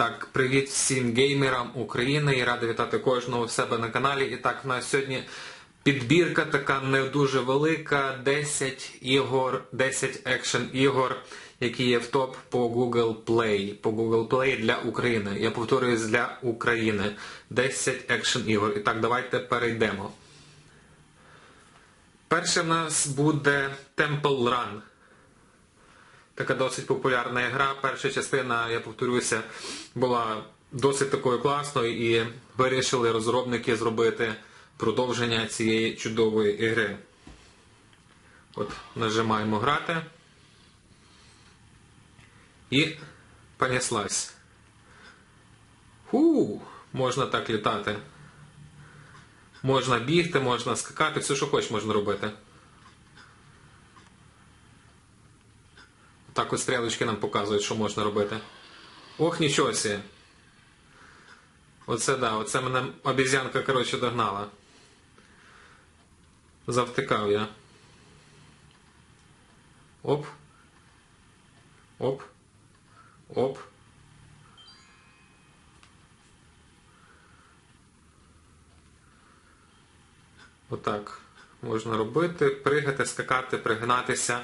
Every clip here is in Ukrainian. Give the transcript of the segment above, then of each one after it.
Так, привіт всім геймерам України і радий вітати кожного в себе на каналі. І так, в нас сьогодні підбірка така не дуже велика, 10 ігор, 10 екшен ігор, які є в топ по Google Play. По Google Play для України. Я повторююсь для України. 10 екшен ігор. І так, давайте перейдемо. Перше в нас буде Temple Run. Така досить популярна гра. Перша частина, я повторюся, була досить такою класною і вирішили розробники зробити продовження цієї чудової ігри. От нажимаємо грати. І понеслась. Ху, можна так літати. Можна бігти, можна скакати, все, що хочеш можна робити. Так от стрілочки нам показують, що можна робити. Ох, нічого сі. Оце да, оце мене обізянка, коротше, догнала. Завтикав я. Оп. Оп. Оп. Отак можна робити, пригати, скакати, пригинатися.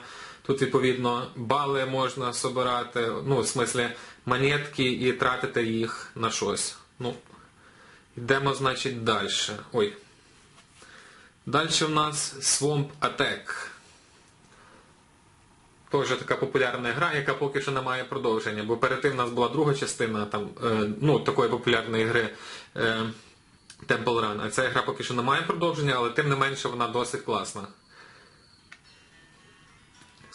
Тут, відповідно, бали можна собирати, ну, в смислі, монетки і тратити їх на щось. Ну, йдемо, значить, далі. Ой. Далі в нас Swamp Attack. Теж така популярна гра, яка поки що не має продовження, бо перед тим в нас була друга частина там, е, ну, такої популярної гри е, Temple Run. А ця гра поки що не має продовження, але тим не менше вона досить класна.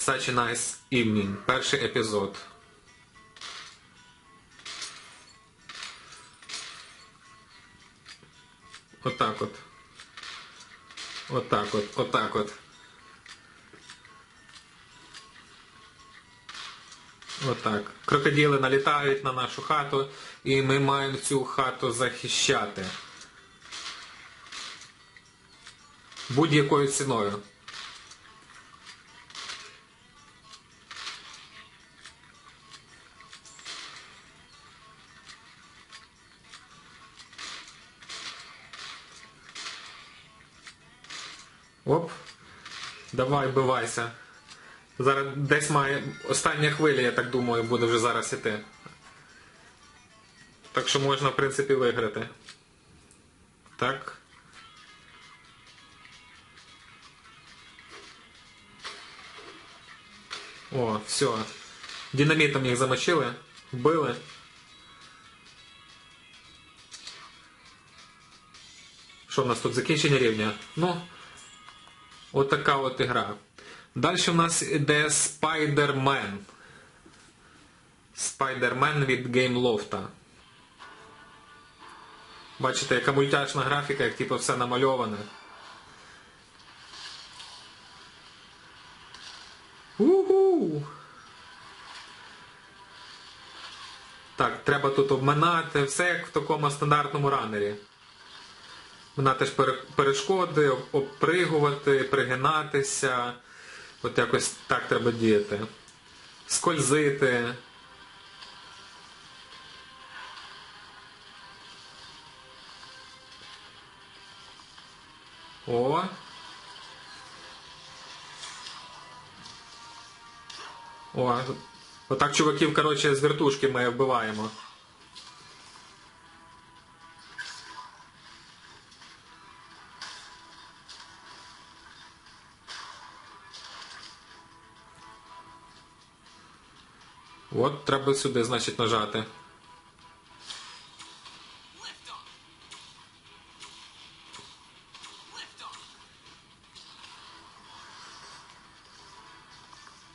Such a nice evening. Перший епізод. Отак от. Отак от. Отак от. Отак. Крокодили налітають на нашу хату і ми маємо цю хату захищати. Будь-якою ціною. Оп. Давай, бивайся. Зараз десь має. Остання хвиля, я так думаю, буде вже зараз іти. Так що можна, в принципі, виграти. Так. О, все. Динамітом їх замочили, вбили. Що в нас тут? Закінчення рівня? Ну, от от ігра. Далі у нас йде Spider-Man. Spider-Man від GameLoft. Бачите, яка мультяшна графіка, як типу все намальоване. Уху! Так, треба тут обминати, все як в такому стандартному ранері. Минати ж пере- перешкоди, об- обпригувати, пригинатися. От якось так треба діяти. Скользити. О. О, отак чуваків, коротше, з вертушки ми вбиваємо. От треба сюди, значить, нажати.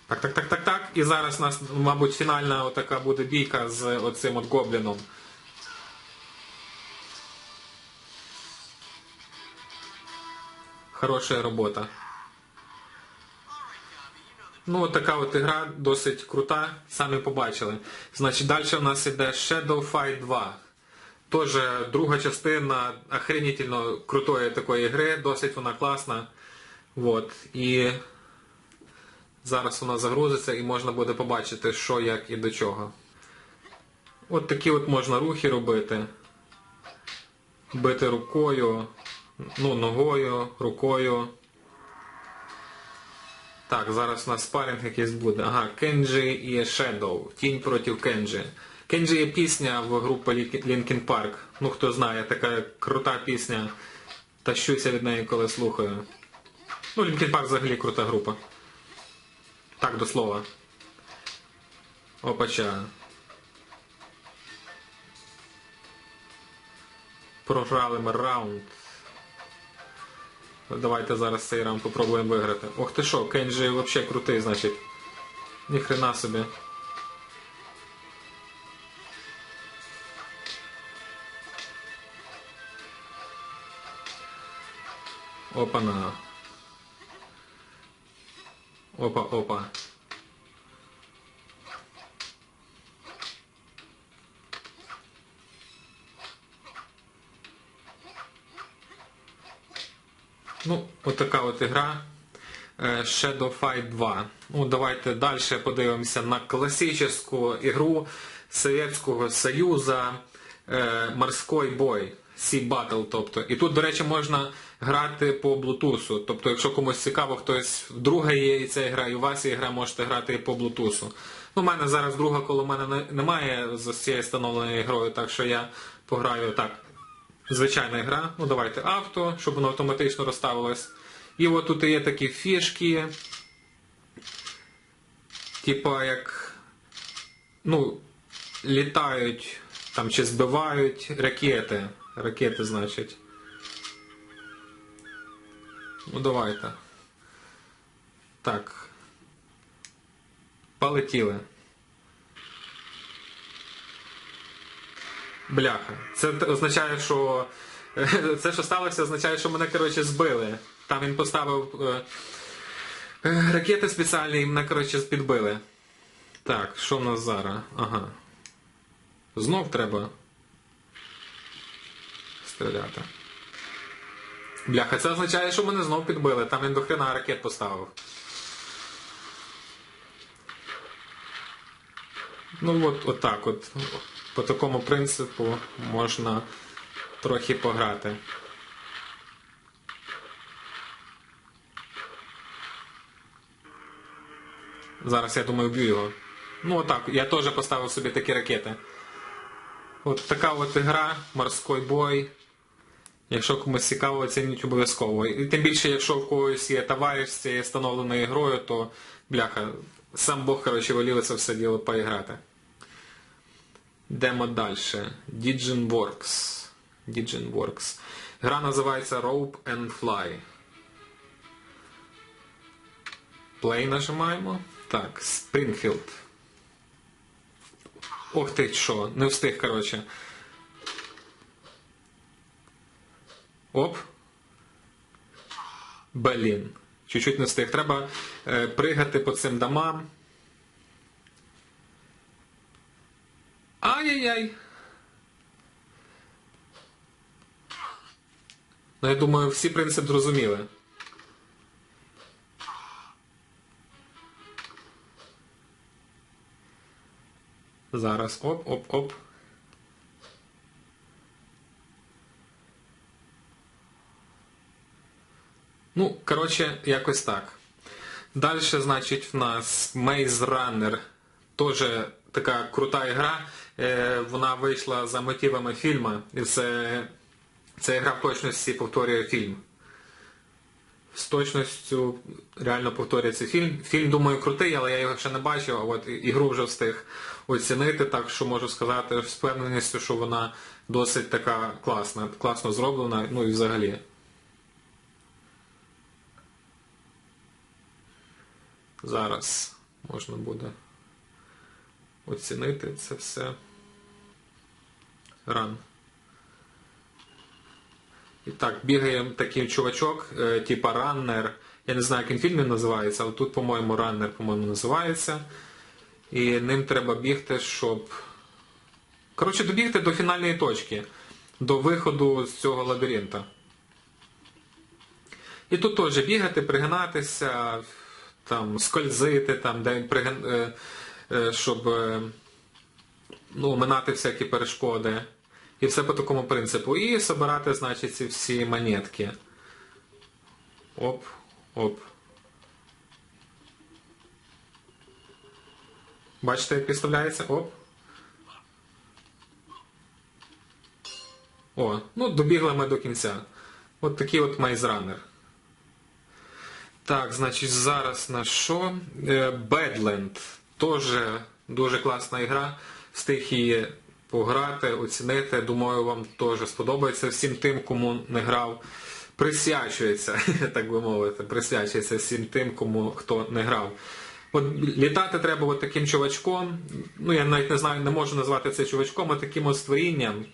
Так, так, так, так, так. І зараз у нас, мабуть, фінальна отака буде бійка з оцим от гобліном. Хороша робота. Ну, от така от ігра досить крута, самі побачили. Значить, далі у нас іде Shadow Fight 2. Тоже друга частина охренительно крутої такої гри, досить вона класна. Вот. І зараз вона загрузиться і можна буде побачити, що, як і до чого. От такі от можна рухи робити. Бити рукою, ну, ногою, рукою. Так, зараз у нас спарінг якийсь буде. Ага, Кенджі і Shadow. Тінь проти Кенджі. Кенджі є пісня в групі Linkin Park. Ну, хто знає, така крута пісня. Тащуся від неї, коли слухаю. Ну, Linkin Park взагалі крута група. Так, до слова. Опача. Програли ми раунд. Давайте зараз цей раунд попробуємо виграти. Ох ти що, Кенджі взагалі крутий, значить. Ніхрена собі. Опа-на. Опа-опа. Ну, отака от ігра. Е, Shadow Fight 2. Ну, давайте далі подивимося на класичну ігру Совєтського Союзу е, Морський бой. Sea Battle, тобто. І тут, до речі, можна грати по Bluetooth. Тобто, якщо комусь цікаво, хтось вдруге є і ця гра, і у вас є гра, можете грати і по Bluetooth. Ну, у мене зараз друга коло мене немає з цією встановленою грою, так що я пограю так. Звичайна гра. Ну давайте авто, щоб воно автоматично розставилось. І от тут є такі фішки. Типа як ну, літають там чи збивають ракети. Ракети, значить. Ну давайте. Так. Полетіли. Бляха. Це означає, що. Це, що сталося, означає, що мене, коротше, збили. Там він поставив е, е, ракети спеціальні і мене, коротше, підбили. Так, що в нас зараз? Ага. Знов треба стріляти. Бляха, це означає, що мене знов підбили. Там він до хрена ракет поставив. Ну от, от так от. По такому принципу можна трохи пограти. Зараз я думаю вб'ю його. Ну отак, я теж поставив собі такі ракети. От така от гра, морський бой. Якщо комусь цікаво, оцініть обов'язково. І тим більше, якщо в когось є товариш з цією встановленою грою, то бляха, сам Бог, коротше, волів це все діло поіграти. Йдемо далі. Works. Works. Гра називається Rope and Fly. Play нажимаємо. Так, Springfield. Ох ти що, не встиг, коротше. Оп. Блін. Чуть-чуть не встиг. Треба е, пригати по цим домам. Ай-яй-яй. Ну, я думаю, всі принцип зрозуміли. Зараз. Оп-оп-оп. Ну, коротше, якось так. Далі, значить, в нас Maze Runner. Теж така крута гра. Е, вона вийшла за мотивами фільму. І це, ця гра в точності повторює фільм. З точністю реально повторюється фільм. Фільм, думаю, крутий, але я його ще не бачив, а от ігру вже встиг оцінити, так що можу сказати з впевненістю, що вона досить така класна, класно зроблена, ну і взагалі. Зараз можна буде оцінити це все. Ран. І так, бігає такий чувачок, е, типа раннер. Я не знаю, як він в фільмі називається, але тут, по-моєму, раннер, по-моєму, називається. І ним треба бігти, щоб. Коротше, добігти до фінальної точки, до виходу з цього лабіринта. І тут теж бігати, пригинатися, там, скользити, там, де пригин... е, е, щоб ну, минати всякі перешкоди. І все по такому принципу. І збирати, значить, ці всі монетки. Оп, оп. Бачите, як підставляється? Оп. О, ну добігли ми до кінця. От такий от майзранер. Так, значить, зараз на що? Е, Badland. Теж дуже класна ігра. Встиг її пограти, оцінити. Думаю, вам теж сподобається всім тим, кому не грав. Присвячується, так би мовити, присвячується всім тим, кому хто не грав. От літати треба от таким чувачком. Ну, я навіть не знаю, не можу назвати це чувачком, а таким от створінням.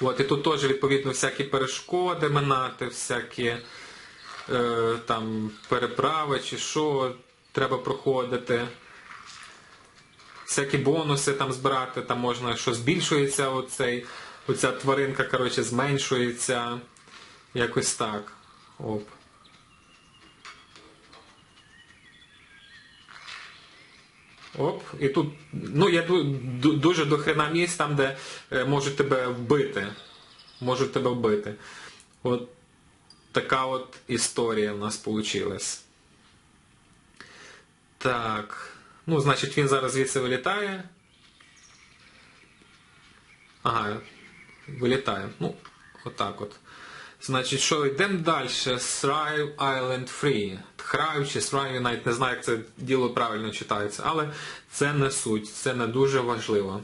От, і тут теж, відповідно, всякі перешкоди минати, всякі е, там переправи чи що треба проходити. Всякі бонуси там збирати, там можна, що збільшується оцей, оця тваринка, коротше, зменшується. Якось так. Оп. Оп, і тут, ну я ду- ду- дуже дохрена місць там, де е, можуть тебе вбити. Можуть тебе вбити. От така от історія в нас вийшла. Так. Ну, значить, він зараз звідси вилітає. Ага, вилітає. Ну, отак от. Значить, що йдемо далі? Thrive Island Free. Thrive чи Thrive, навіть не знаю, як це діло правильно читається, але це не суть, це не дуже важливо.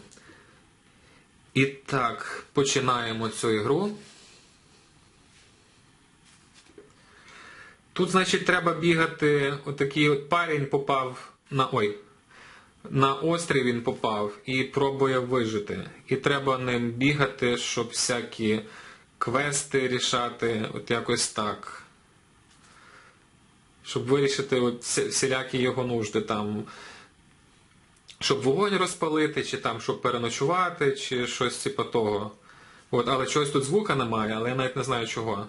І так, починаємо цю ігру. Тут, значить, треба бігати. Отакий от парень попав на. Ой. На острів він попав і пробує вижити. І треба ним бігати, щоб всякі квести рішати, от якось так. Щоб вирішити всілякі його нужди там. Щоб вогонь розпалити, чи там, щоб переночувати, чи щось типу того. От, але чогось тут звука немає, але я навіть не знаю чого.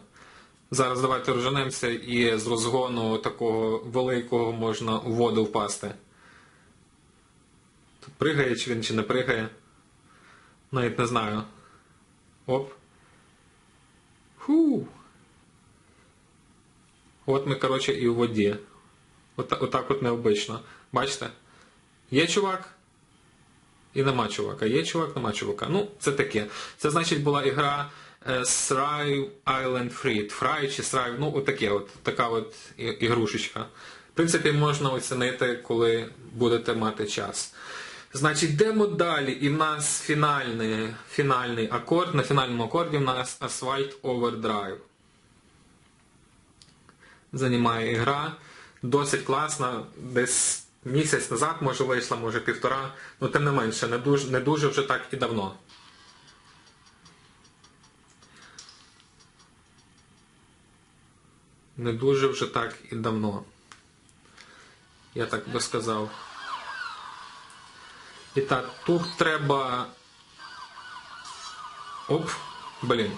Зараз давайте розженемося і з розгону такого великого можна у воду впасти. Пригає чи він чи не пригає. Навіть не знаю. Оп. Ху. От ми, коротше, і в воді. От, отак от необично. Бачите? Є чувак і нема чувака. Є чувак, нема чувака. Ну, це таке. Це значить була ігра Thrive Island Free. Fry чи Thrive, ну отаке от, така от ігрушечка. В принципі, можна оцінити, коли будете мати час. Значить, йдемо далі. І в нас фінальний, фінальний акорд. На фінальному акорді в нас Asphalt Overdrive. Займає ігра. Досить класна. Десь місяць назад, може, вийшла, може півтора. Ну, тим не менше, не дуже, не дуже вже так і давно. Не дуже вже так і давно. Я так би сказав. І так, тут треба. Оп, блін.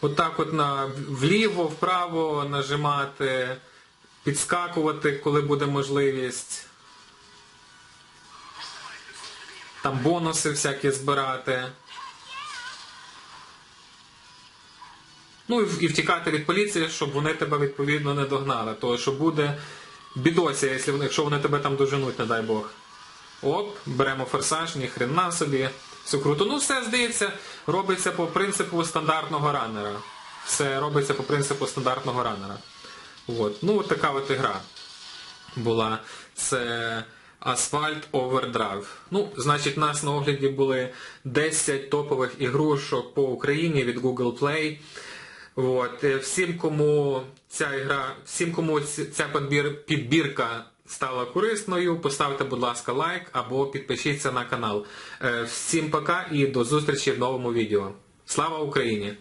Отак от на вліво, вправо нажимати, підскакувати, коли буде можливість. Там бонуси всякі збирати. Ну і втікати від поліції, щоб вони тебе відповідно не догнали. Тому що буде бідося, якщо вони- тебе там доженуть, не дай Бог. Оп, беремо форсаж, ні хрена собі. Все круто. Ну все здається, робиться по принципу стандартного раннера. Все робиться по принципу стандартного раннера. От. Ну от така от ігра була. Це Asphalt Overdrive. Ну, значить, у нас на огляді були 10 топових ігрушок по Україні від Google Play. От. е, Всім, кому ця ігра, всім, кому ця підбір, підбірка стала корисною, поставте, будь ласка, лайк або підпишіться на канал. Е, Всім пока і до зустрічі в новому відео. Слава Україні!